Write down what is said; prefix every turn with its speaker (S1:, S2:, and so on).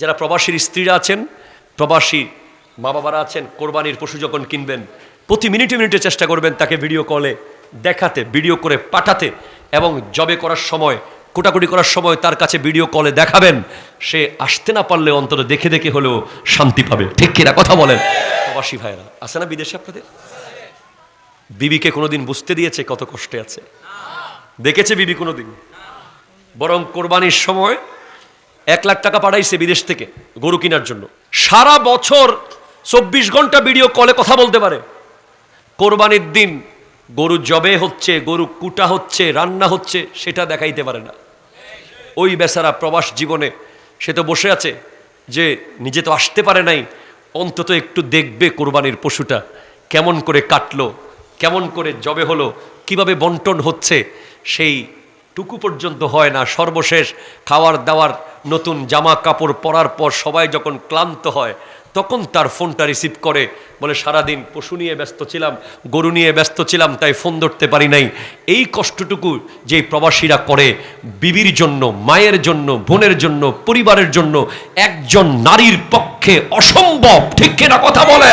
S1: যারা প্রবাসীর স্ত্রীরা আছেন, প্রবাসী মা বাবারা আছেন, কোরবানির পশু যখন কিনবেন, প্রতি মিনিটে মিনিটে চেষ্টা করবেন তাকে ভিডিও কলে দেখাতে ভিডিও করে পাঠাতে এবং জবে করার সময়, কোটাকুটি করার সময় তার কাছে ভিডিও কলে দেখাবেন। সে আসতে না পারলে অন্তত দেখে দেখে হলেও শান্তি পাবে। ঠিক কিনা কথা বলেন? প্রবাসী ভাইরা আছে না বিদেশে আপনাদের? বিবিকে কোনোদিন বুঝতে দিয়েছে কত কষ্টে আছে? দেখেছে বিবি কোনোদিন? বরং কোরবানির সময় এক লাখ টাকা পাঠাইছে বিদেশ থেকে গরু কেনার জন্য। সারা বছর চব্বিশ ঘণ্টা ভিডিও কলে কথা বলতে পারে। কোরবানির দিন গরু জবে হচ্ছে, গরু কুটা হচ্ছে, রান্না হচ্ছে, সেটা দেখাইতে পারে না। ওই বেচারা প্রবাস জীবনে সে তো বসে আছে যে নিজে তো আসতে পারে নাই, অন্তত একটু দেখবে কোরবানির পশুটা কেমন করে কাটলো, কেমন করে জবে হলো, কীভাবে বন্টন হচ্ছে, সেই টুকু পর্যন্ত হয় না। সর্বশেষ খাওয়ার দাওয়ার নতুন জামা কাপড় পরার পর সবাই যখন ক্লান্ত হয়, তখন তার ফোনটা রিসিভ করে, বলে, সারাদিন পশু নিয়ে ব্যস্ত ছিলাম, গরু নিয়ে ব্যস্ত ছিলাম, তাই ফোন ধরতে পারি নাই। এই কষ্টটুকু যে প্রবাসীরা করে, বিবির জন্য, মায়ের জন্য, বোনের জন্য, পরিবারের জন্য, একজন নারীর পক্ষে অসম্ভব। ঠিক কিনা কথা বলে?